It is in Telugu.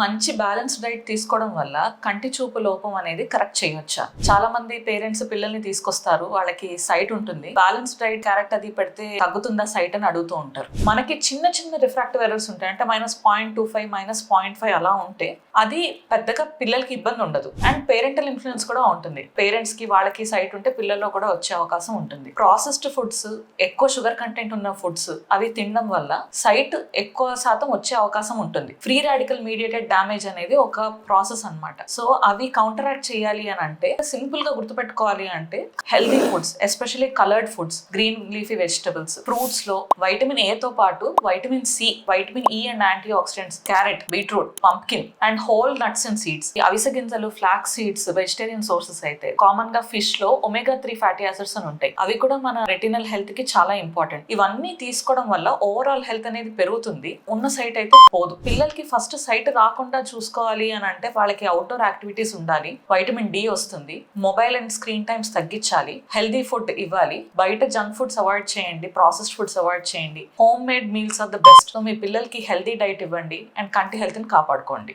మంచి బ్యాలెన్స్ డైట్ తీసుకోవడం వల్ల కంటి చూపు లోపం అనేది కరెక్ట్ చేయొచ్చా? చాలా మంది పేరెంట్స్ పిల్లల్ని తీసుకొస్తారు వాళ్ళకి సైట్ ఉంటుంది. బ్యాలెన్స్ డైట్ క్యారెక్ట్ అది పెడితే తగ్గుతుందా సైట్ అని అడుగుతూ ఉంటారు. మనకి చిన్న చిన్న రిఫ్రాక్టివ్ ఎర్రర్స్ ఉంటాయి. అంటే minus point two five minus point five అలా ఉంటే అది పెద్దగా పిల్లలకి ఇబ్బంది ఉండదు. అండ్ పేరెంటల్ ఇన్ఫ్లుయెన్స్ కూడా ఉంటుంది. పేరెంట్స్కి వాళ్ళకి సైట్ ఉంటే పిల్లల్లో కూడా వచ్చే అవకాశం ఉంటుంది. ప్రాసెస్డ్ ఫుడ్స్ ఎక్కువ షుగర్ కంటెంట్ ఉన్న ఫుడ్స్ అవి తినడం వల్ల సైట్ ఎక్కువ శాతం వచ్చే అవకాశం ఉంటుంది. ఫ్రీ రాడికల్ మీడియేటెడ్ డ్యామేజ్ అనేది ఒక ప్రాసెస్ అన్నమాట. సో అవి కౌంటరాక్ట్ చేయాలి అని అంటే సింపుల్గా గుర్తుపెట్టుకోవాలి అంటే healthy foods especially coloured foods green leafy vegetables ఫ్రూట్స్లో vitamin A తో పాటు vitamin C vitamin E and antioxidants carrot beetroot pumpkin and whole nuts and seeds అవిసె గింజలు ఫ్లాక్ సీడ్స్ వెజిటేరియన్ సోర్సెస్ అయితే కామన్గా ఫిష్లో ఒమేగా త్రీ ఫ్యాటీ యాసిడ్స్ అని ఉంటాయి. అవి కూడా మన రెటినల్ హెల్త్కి చాలా ఇంపార్టెంట్ ఇవన్నీ తీసుకోవడం వల్ల ఓవరాల్ హెల్త్ అనేది పెరుగుతుంది. ఉన్న సైట్ అయితే పోదు. పిల్లలకి ఫస్ట్ సైట్ రాకుండా చూసుకోవాలి అని అంటే వాళ్ళకి అవుట్డోర్ యాక్టివిటీస్ ఉండాలి. వైటమిన్ డి వస్తుంది. మొబైల్ అండ్ స్క్రీన్ టైమ్స్ తగ్గించాలి. హెల్దీ ఫుడ్ ఇవ్వాలి. బయట జంక్ ఫుడ్స్ అవాయిడ్ చేయండి. ప్రాసెస్డ్ ఫుడ్స్ అవాయిడ్ చేయండి. Homemade meals are the best so మీ పిల్లలకి హెల్దీ డైట్ ఇవ్వండి అండ్ కంటి హెల్త్ని కాపాడుకోండి.